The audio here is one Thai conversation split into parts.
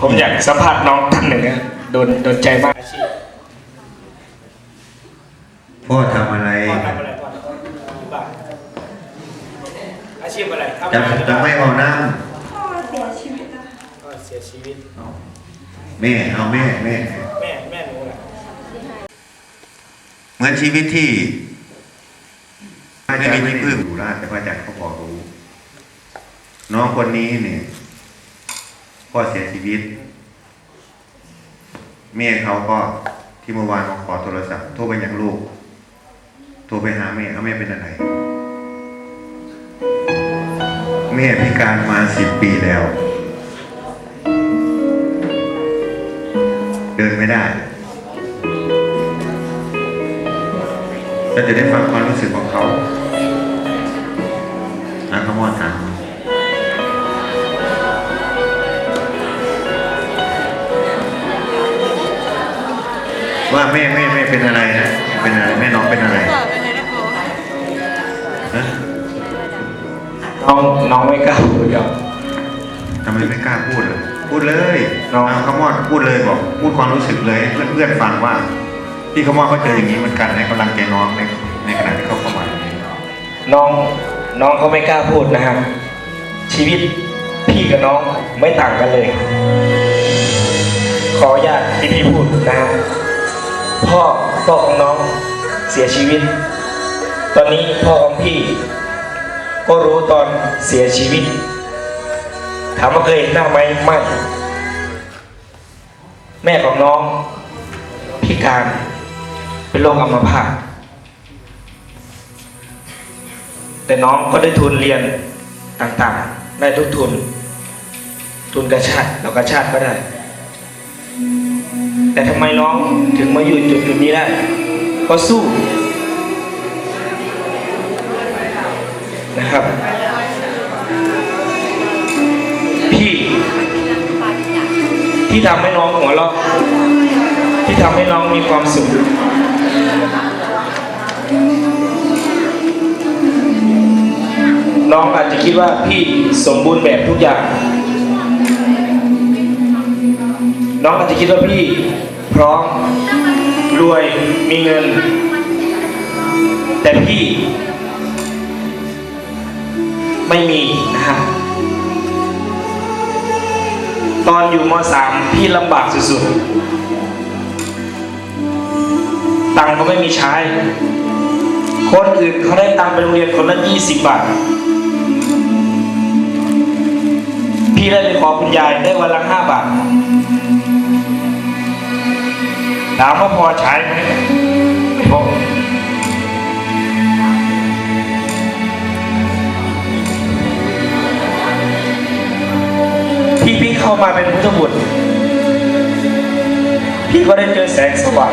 ผมอยากสัมภาษณ์น้องท่านหนึ่งนะโดนโดนใจมากอาชีพพ่อทำอะไรพ่อทำอะไรพ่อทำอะไรบ้างอาชีพอะไรทำจะงานจะไม่เอาน้พ่อเสียชีวิตแล้วก็เสียชีวิตำแม่เอาแม่แม่แม่แม่หนูน่ะเหมือนชีวิตที่ไม่มีที่พึ่งอยู่แล้วแต่ว่าจากเขาพอรู้ น้องคนนี้เนี่ย พ่อเสียชีวิตแม่เขาก็ที่เมื่อวานมาขอโทรศัพท์โทรไปยังลูก โทรไปหาแม่เอาแม่เป็นอะไร แม่พิการมาสิบปีแล้ว เดินไม่ได้เราจะได้ฟังความรู้สึกของเขาอาขมอน ว่าแม่แม่แม่เป็นอะไรนะเป็นอะไรแม่น้องเป็นอะไรฮะน้องน้องไม่กล้าพูดกับทำไมไม่กล้าพูดเลยพูดเลยน้องเอาขมอนพูดเลยบอก พูดความรู้สึกเลยให้เพื่อนเพื่อนๆฟังว่าพี่ขมอนเขาเจออย่างนี้เหมือนกันให้กำลังใจน้องในในขณะที่เขาเข้ามาอย่างนี้น้องน้องเขาไม่กล้าพูดนะฮะชีวิตพี่กับน้องไม่ต่างกันเลย ขออนุญาตที่พี่พูดนะฮะ พ่อพ่อของน้องเสียชีวิต ตอนนี้พ่อของพี่ ก็รู้ตอนเสียชีวิต ถามว่าเคยเห็นหน้าไหมไม่ แม่ของน้อง พิการเป็นโรคอัมพาตแต่น้องก็ได้ทุนเรียนต่างๆ ได้ทุกทุน ทุนกระชาติเรากระชาติก็ได้ แต่ทำไมน้องถึงมาอยู่จุดจุดนี้ได้ก็สู้นะครับ พี่ที่ทำให้น้องหัวเราะที่ทำให้น้องมีความสุขน้องอาจจะคิดว่าพี่สมบูรณ์แบบทุกอย่าง น้องอาจจะคิดว่าพี่พร้อมรวยมีเงิน แต่พี่ไม่มีนะฮะตอนอยู่มสามพี่ลำบากสุดๆ ตังค์ก็ไม่มีใช้ คนอื่นเขาได้ตังค์ไปโรงเรียนคนละยี่สิบบาท พี่ได้ไปขอคุณยายได้วันละห้าบาท ถามว่าพอใช้ไหมไม่พอที่พี่เข้ามาเป็นพุทธบุตรพี่ก็ได้เจอแสงสว่าง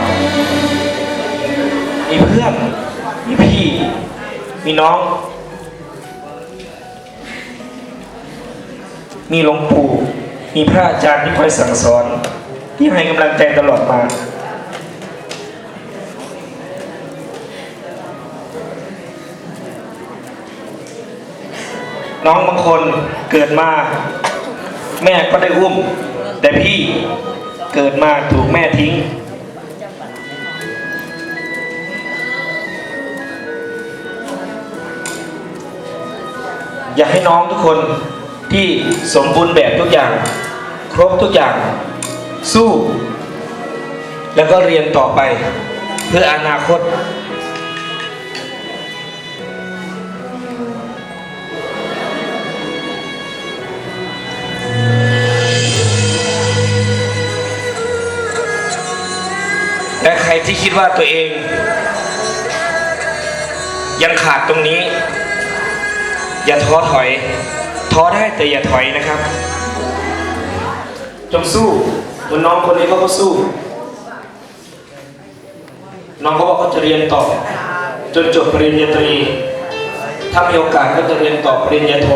มีเพื่อนมีพี่ มีน้อง มีหลวงปู่ มีพระอาจารย์ที่คอยสั่งสอน ที่ให้กำลังใจตลอดมา น้องบางคนเกิดมา แม่ก็ได้อุ้ม แต่พี่เกิดมาถูกแม่ทิ้ง อยากให้น้องทุกคนที่สมบูรณ์แบบทุกอย่าง ครบทุกอย่างสู้ แล้วก็เรียนต่อไป เพื่ออนาคต และใครที่คิดว่าตัวเอง ยังขาดตรงนี้ อย่าท้อถอย ท้อได้แต่อย่าถอยนะครับ จงสู้เหมือนน้องคนนี้เขาก็สู้ น้องเขาบอกเขาจะเรียนต่อ จนจบปริญญาตรี ถ้ามีโอกาสก็จะเรียนต่อปริญญาโท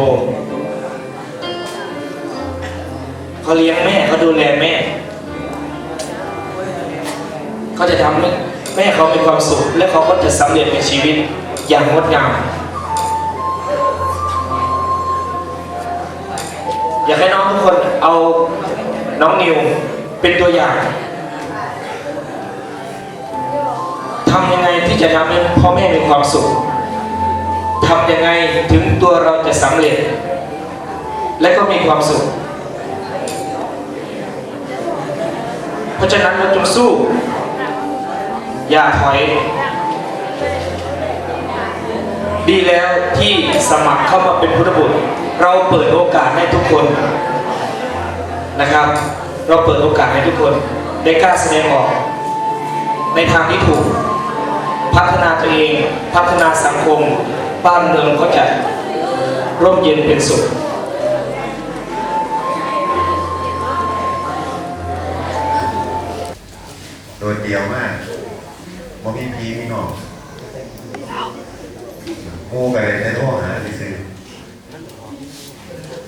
เขาเลี้ยงแม่เขาดูแลแม่ เขาจะทำให้แม่เขามีความสุข และเขาก็จะสำเร็จในชีวิตอย่างงดงาม อยากให้น้องทุกคนเอาน้องนิวเป็นตัวอย่างทำยังไงที่จะทำให้พ่อแม่มีความสุขทำยังไงถึงตัวเราจะสำเร็จ และก็มีความสุข เพราะฉะนั้นเราจงสู้ อย่าถอย ดีแล้วที่สมัครเข้ามาเป็นพุทธบุตร เราเปิดโอกาสให้ทุกคนนะครับ เราเปิดโอกาสให้ทุกคนได้กล้าแสดงออก ในทางที่ถูก พัฒนาตัวเอง พัฒนาสังคม บ้านเมืองก็จะร่มเย็นเป็นสุขโดดเดี่ยวมาก บ่มีพีมีน้องงูกันเลยในโทรหาไปซื้อ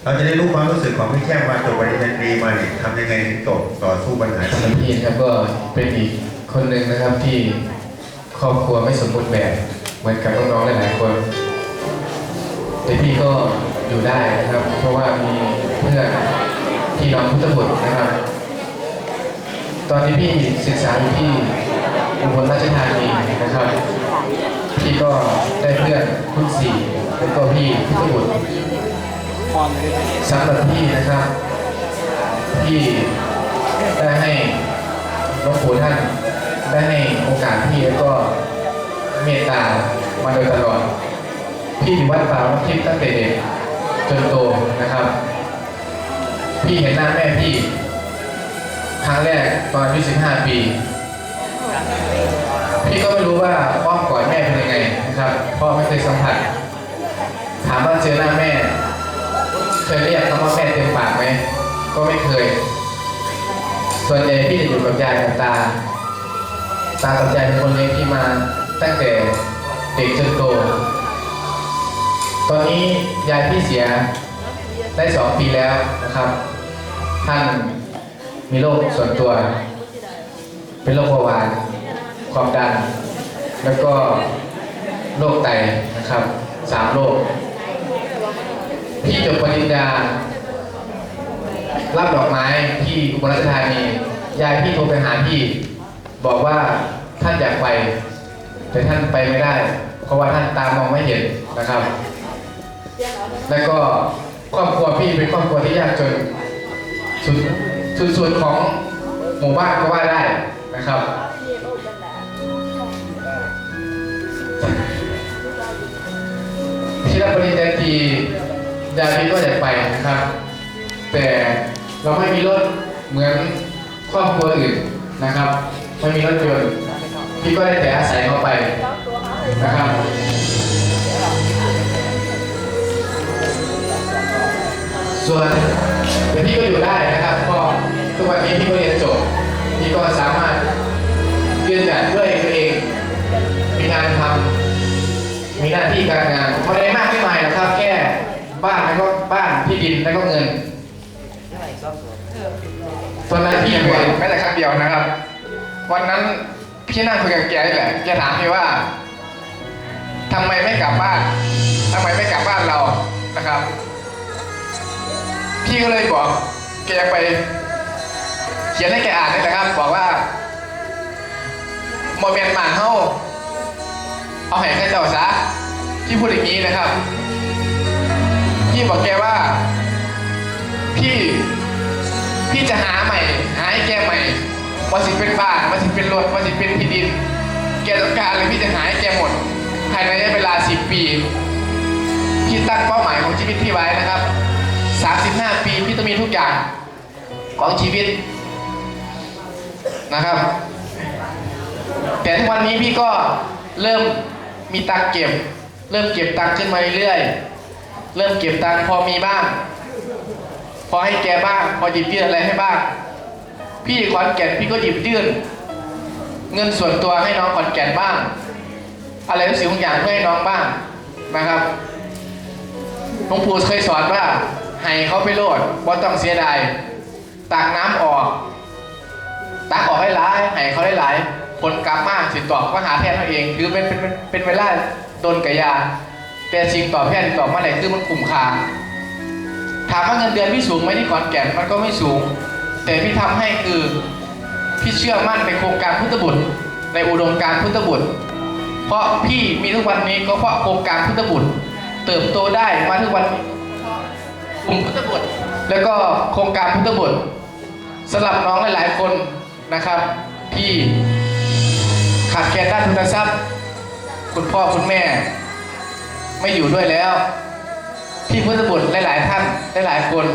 เราจะได้รู้ความรู้สึกของพี่แช่มมาจบปริญญาตรีมาเนี่ยทำยังไงถึงจบต่อสู้ปัญหาหรับพี่ครับก็เป็นอีกคนหนึ่งนะครับที่ครอบครัวไม่สมบูรณ์แบบเหมือนกับน้องๆหลายๆคนแต่พี่ก็อยู่ได้นะครับ เพราะว่ามีเพื่อนพี่น้องพุทธบุตรนะครับ ตอนนี้พี่ศึกษาอยู่ที่ อุบลราชธานีนะครับพี่ก็ได้เพื่อนคุณสี่แล้วก็พี่พุทธบุตรสำหรับพี่นะครับที่ได้ให้หลวงปู่ท่านได้ให้โอกาสพี่แล้วก็เมตตามาโดยตลอด พี่อยู่วัดป่าวัดทิพย์ตั้งแต่เด็กจนโตนะครับ พี่เห็นหน้าแม่พี่ ครั้งแรกตอนอายุ15 ปี พี่ก็ไม่รู้ว่าอ้อมกอดแม่เป็นยังไงนะครับพราะไม่เคยสัมผัส ถามว่าเจอหน้าแม่ เคยเรียกคำว่าแม่เต็มปากไหมก็ไม่เคย ส่วนใหญ่พี่จะอยู่กับยายกับตา ตากับยายเป็นคนเลี้ยงพี่มาตั้งแต่เด็กจนโต ตอนนี้ยายพี่เสียได้สองปีแล้วนะครับ ท่านมีโรคส่วนตัว เป็นโรคเบาหวาน ความดัน แล้วก็โรคไตนะครับสามโรคพี่จบปริญญารับดอกไม้ที่อุบลราชธานียายพี่โทรไปหาพี่ บอกว่าท่านอยากไป แต่ท่านไปไม่ได้ เพราะว่าท่านตามองไม่เห็นนะครับ แล้วก็ครอบครัวพี่เป็นครอบครัวที่ยากจนสุดสุดสุดของหมู่บ้านก็ว่าได้นะครับ ที่รับปริญญาตรียายพี่ก็อยากไปนะครับ แต่เราไม่มีรถเหมือนครอบครัวอื่นนะครับ ไม่มีรถยนต์พี่ก็ได้แต่อาศัยเขาไปนะครับส่วนเดี๋ยวพี่ก็อยู่ได้นะครับก็ทุกวันนี้พี่ก็เรียนจบพี่ก็สามารถเรียนแบบด้วยตัวเองมีงานทำ หน้าที่การงานไม่ได้มากไม่มายหรอกครับ แค่บ้านแล้วก็บ้านที่ดินแล้วก็เงินตอนนั้นพี่ป่วยแม้แต่ครั้งเดียวนะครับ วันนั้นพี่นั่งคุยกับแกนี่แหละแกถามพี่ว่าทำไมไม่กลับบ้านทำไมไม่กลับบ้านเรานะครับ พี่ก็เลยบอกแกไป เขียนให้แกอ่านนี่แหละครับ บอกว่าโมเมนต์หมานเฮาเอาให้ข้าเจ้าซะ พี่พูดอย่างนี้นะครับ พี่บอกแกว่า พี่พี่จะหาใหม่ หาให้แกใหม่ว่าสิเป็นบ้านว่าสิเป็นรถว่าสิเป็นที่ดิน แกต้องการเลยพี่จะหาให้แกหมด ภายในระยะเวลา10ปี พี่ตั้งเป้าหมายของชีวิตพี่ไว้นะครับ35ปีพี่ต้องมีทุกอย่างของชีวิตนะครับ แต่ทุกวันนี้พี่ก็เริ่มมีตังเก็บ เริ่มเก็บตังค์ขึ้นมาเรื่อยๆ เริ่มเก็บตังค์พอมีบ้าง พอให้แกบ้าง พอหยิบยื่นอะไรให้บ้าง พี่ขอนแก่นพี่ก็หยิบยื่น เงินส่วนตัวให้น้องขอนแก่นบ้าง อะไรสิ่งอย่างเพื่อให้น้องบ้างนะครับหลวงปู่เคยสอนว่าให้เขาไปโลดว่าต้องเสียดายตักน้ำออก ตักออกให้หลายให้เขาได้หลาย ผลกลับมากสิตอบก็หาแทนเขาเอง คือเป็นเป็นเป็นเป็นเวลาโดนกระยา แต่สิ่งตอบแทนที่ตอบมาไหนคือมันคุ้มค่าถามว่าเงินเดือนพี่สูงไหมที่ขอนแก่นมันก็ไม่สูง แต่พี่ทำให้คือพี่เชื่อมั่นในโครงการพุทธบุตร ในอุดมการพุทธบุตร เพราะพี่มีทุกวันนี้ก็เพราะโครงการพุทธบุตร เติบโตได้มาทุกวันกลุ่มพุทธบุตร แล้วก็โครงการพุทธบุตรสำหรับน้องหลาย ๆ คนนะครับ ที่ ขาดแคลนด้านทุนทรัพย์ คุณพ่อคุณแม่ ไม่อยู่ด้วยแล้ว พี่พุทธบุตรหลาย ๆ ท่านหลายๆคน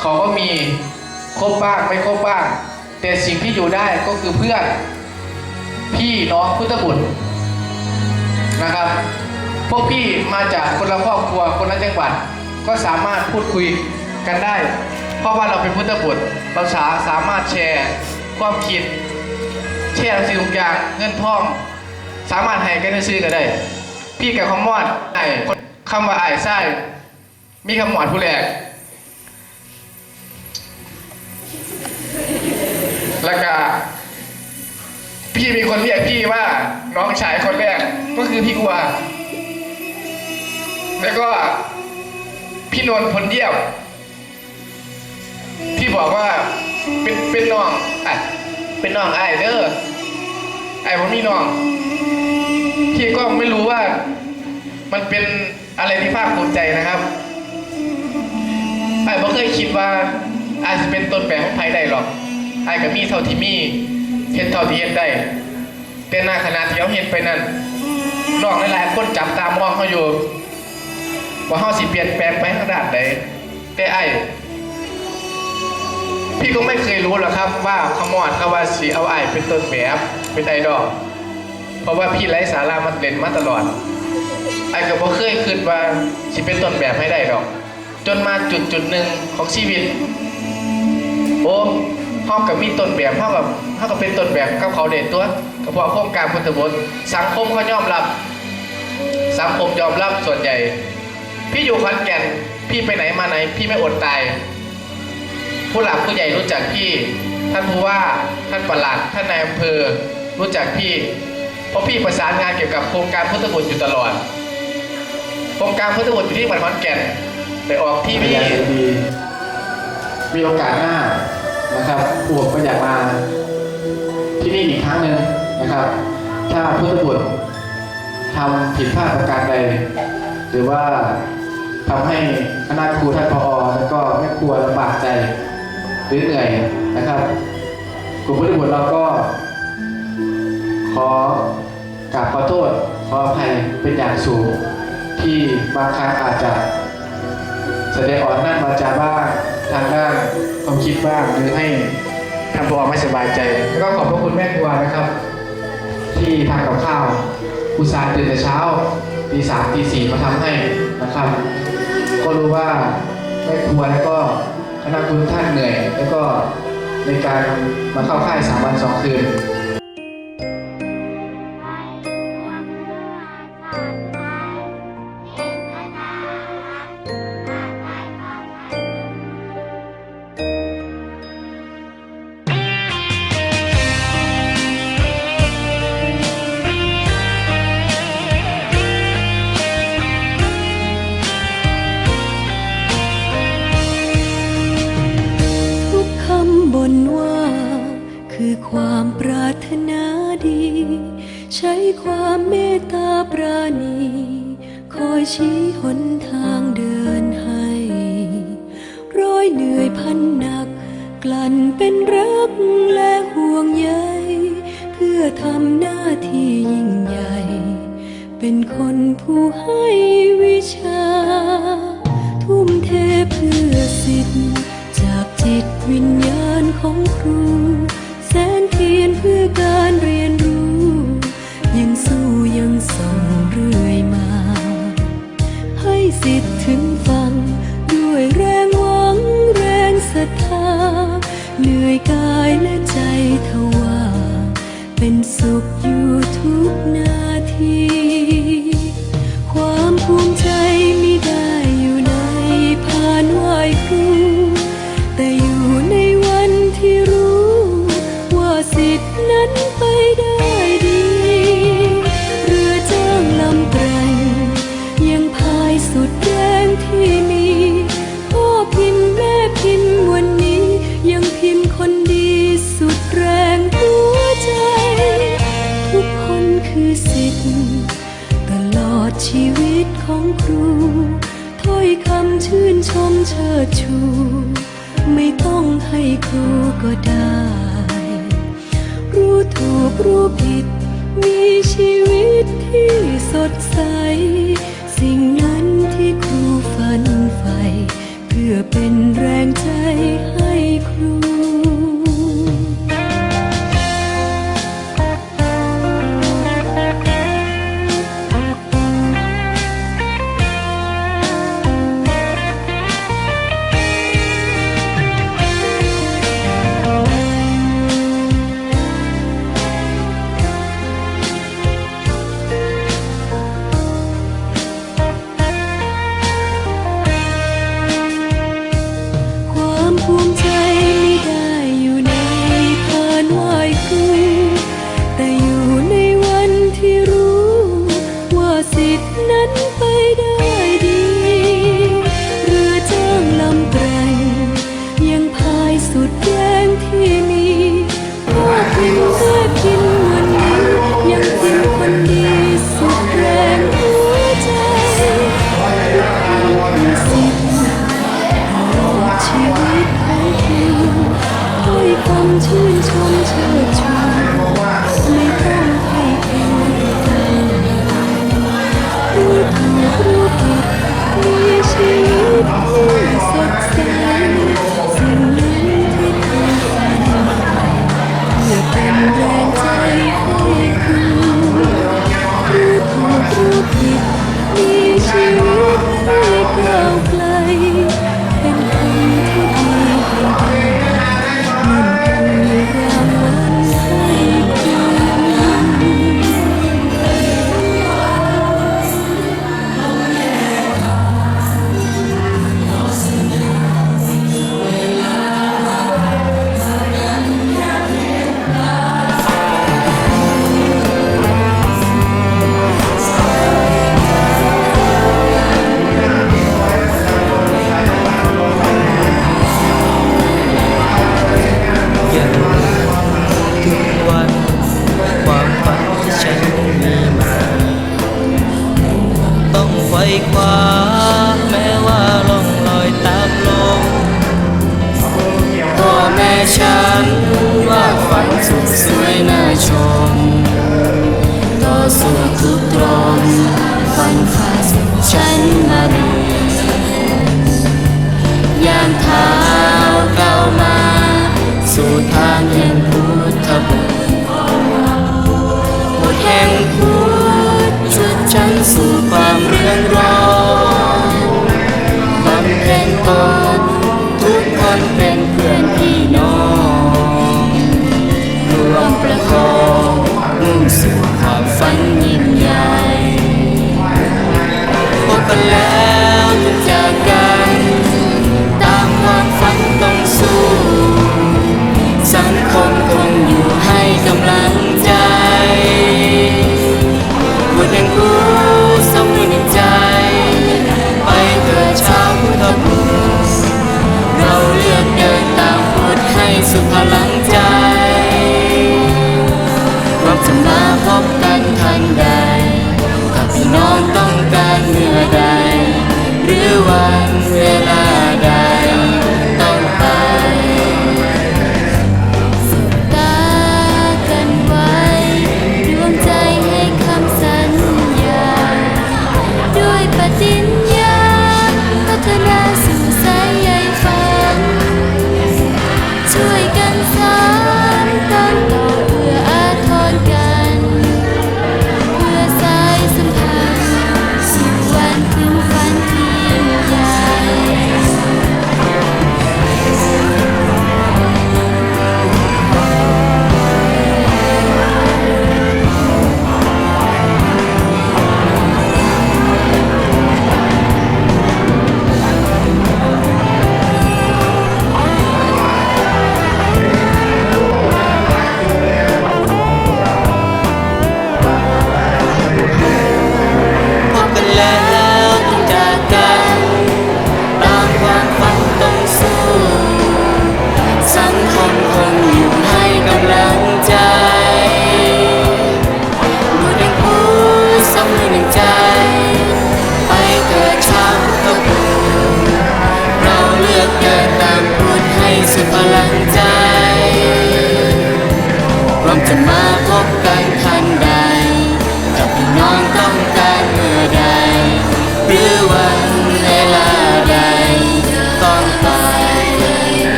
เขาก็มีครบบ้างไม่ครบบ้าง แต่สิ่งที่อยู่ได้ก็คือเพื่อน พี่น้องพุทธบุตรนะครับ พวกพี่มาจากคนละครอบครัวคนละจังหวัดก็สามารถพูดคุยกันได้ เพราะว่าเราเป็นพุทธบุตรเราสาสามารถแชร์ความคิด แชร์สิ่งทุกอย่างเงินทอง สามารถให้กันได้ซื้อกันได้ พี่กับคำมอดไอ้คำว่าไอ้ไส้มีคำหมอดผู้แรกแล้วก็พี่มีคนเรียกพี่ว่าน้องชายคนแรกก็คือพี่กัว แล้วก็พี่นนท์ผลเยี่ยมที่บอกว่าเป็นเป็นน้องอะ เป็นน้องไอายเด้อไอ้ผมมีน้องพี่ก็ไม่รู้ว่า มันเป็นอะไรที่ภาคภูมิใจนะครับไอ้ไม่เคยคิดว่าอาจจะเป็นต้นแบบของไทยได้หรอกไอ้ก็มีเท่าที่มีเห็นเท่าที่เห็นได้แต่หน้าขนาดที่เขาเห็นไปนั่นน้องหลายๆคนจับตามองเขาอยู่ว่าเขาสิเปลี่ยนแปลงไปขนาดไหนแต่ไอ้ พี่ก็ไม่เคยรู้หรอกครับ ว่าขมอดเขาว่าสีเอาไอเป็นต้นแบบเป็นไอดอลเพราะว่าพี่ไร้สาระมันเล่นมาตลอด ไอก็บ่เคยคิดว่าสิเป็นต้นแบบให้ได้ดอก จนมาจุดจุดหนึ่งของชีวิต โอ้เฮากับมีต้นแบบเฮากับเฮากับเป็นต้นแบบกับเขาเด็ดตัวก็เพราะโครงการพุทธบุตรสังคมเขายอมรับ สังคมยอมรับส่วนใหญ่ พี่อยู่ขอนแก่นพี่ไปไหนมาไหน พี่ไม่อดตาย ผู้หลักผู้ใหญ่รู้จักพี่ ท่านผู้ว่าท่านประหลัดท่านนายอำเภอรู้จักพี่ เพราะพี่ประสานงานเกี่ยวกับโครงการพุทธบุตรอยู่ตลอด โครงการพุทธบุตรอยู่ที่จังหวัดขอนแก่นไปออกที่พี่มีโอกาสหน้านะครับอวบก็อยากมาที่นี่อีกครั้งหนึ่งนะครับ ถ้าพุทธบุตรทำผิดพลาดประการใด หรือว่าทำให้คณะครูท่านพอแล้วก็แม่ครัวลำบากใจ หรือเหนื่อยนะครับกลุ่มพุทธบุตรเราก็ ขอกราบขอโทษขออภัยเป็นอย่างสูงที่บางครั้งอาจจะแสดงออกนั่นมาจาบ้างทางด้านความคิดบ้างหรือให้ท่านพอไม่สบายใจ แล้วก็ขอบพระคุณแม่ครัวนะครับ ที่ทำกับข้าวอุตส่าห์ตื่นแต่เช้าตีสามตีสี่มาทำให้นะครับ ก็รู้ว่าแม่ครัวแล้วก็ คณะครูทุกท่านเหนื่อย แล้วก็ในการมาเข้าค่ายสามวันสองคืน สิทธิ์ถึงฟัง ด้วยแรงหวังแรงศรัทธา เหนื่อยกายและใจทว่า เป็นสุขอยู่ทุกนา ดใส สิ่งนั้นที่ครูฝันใฝ่เพื่อเป็นแรงใจ วันเวลา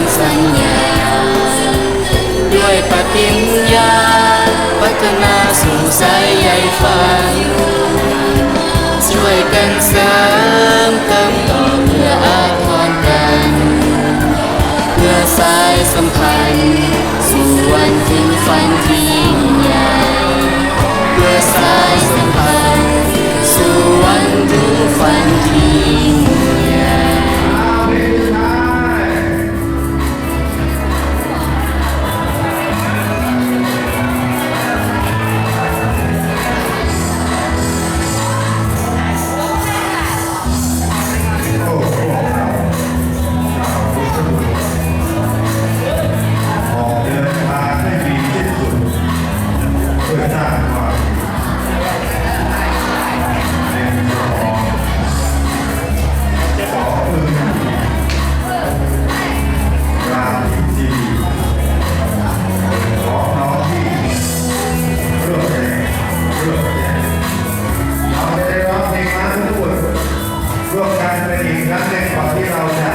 ำสัญญา ด้วยปฏิญญา พัฒนาสู่สายใยฝัน ช่วยกันสร้างเติมต่อเพื่ออาทรกัน เพื่อสายสัมพันธ์ สู่วันถึงฝัน los que han tenido grandes partidas,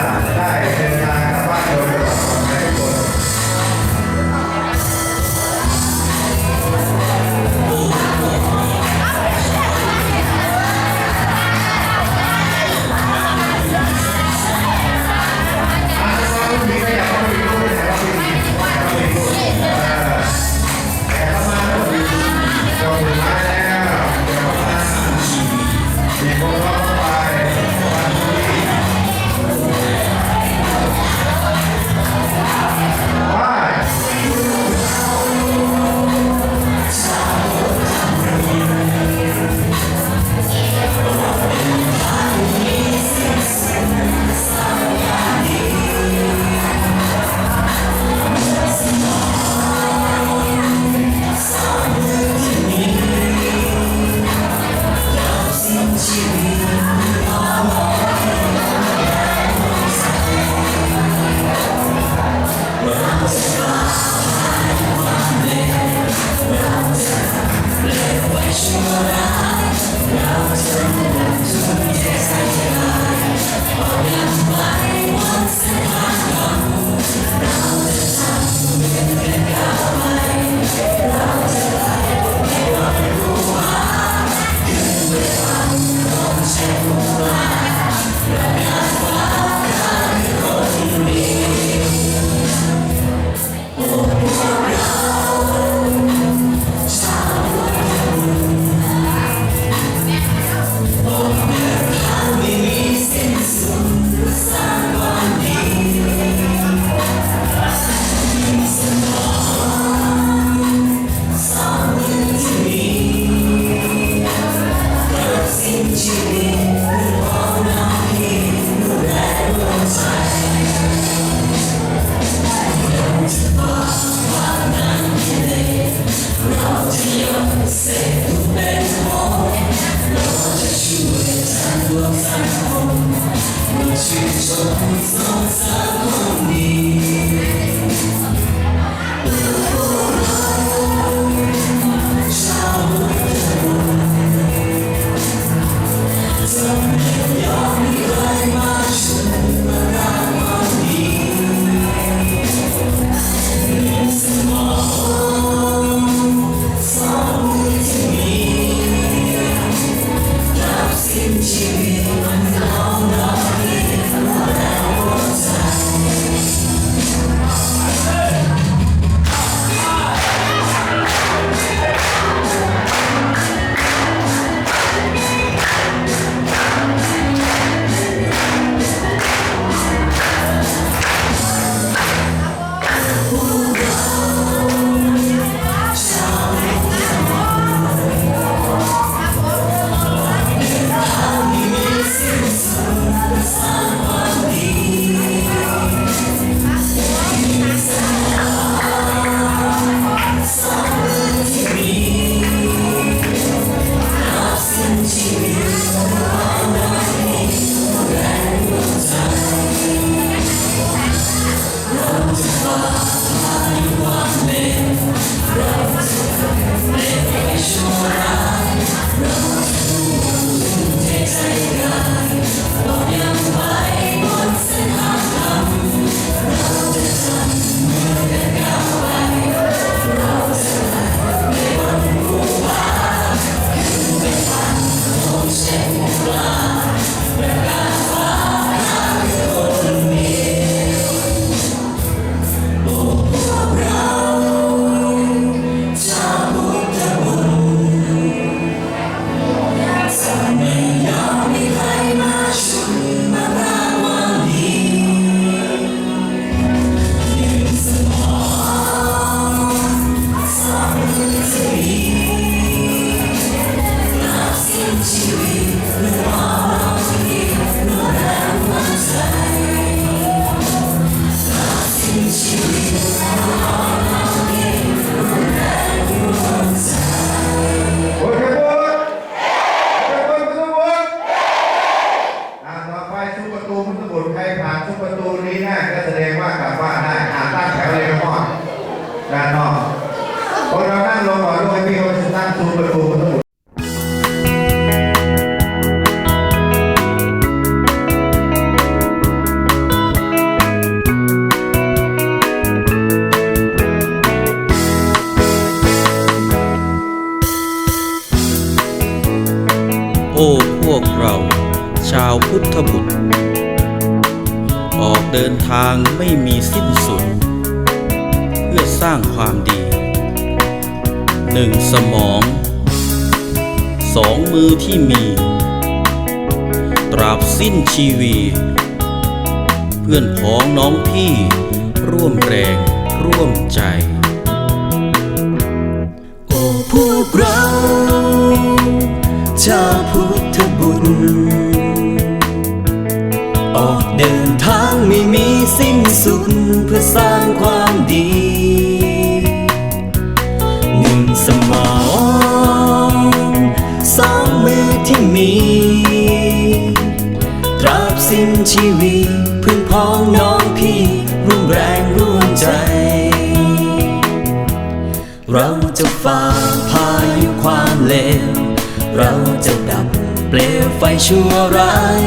Take a guy, love your body. มอง สองมือที่มี ตราบสิ้นชีวี เพื่อนพ้องน้องพี่ ร่วมแรงร่วมใจ โอ้พวกเราชาวพุทธบุตรออกเดินทางไม่มีสิ้นสุด เพื่อสร้างความดี ที่มี ตราบสิ้นชีวิตเพื่อนพ้องน้องพี่ร่วมแรงร่วมใจ เราจะฝ่าพายุความเลว เราจะดับเปลวไฟชั่วร้าย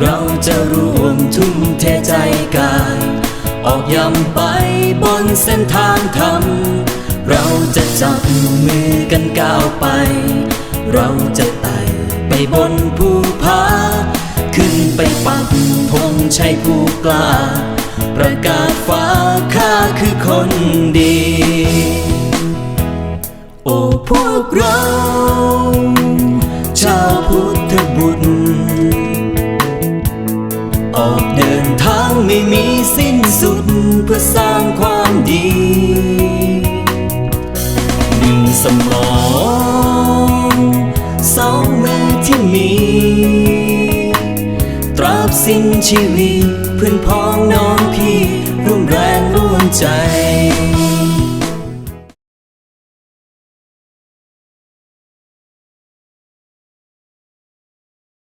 เราจะรวมทุ่มเทใจกาย ออกยำไปบนเส้นทางธรรมเราจะจับมือกันก้าวไป เราจะไต่ บนภูผา ขึ้นไปปักธงชัยผู้กล้า ประกาศฟ้าข้าคือคนดี โอ้พวกเรา ชาวพุทธบุตร ออกเดินทางไม่มีสิ้นสุดเพื่อสร้างความดีหนึ่งสมองสองมือ ที่มี ตราบสิ้นชีวิตเพื่อนพ้องน้องพี่ร่วมแรงร่วมใจ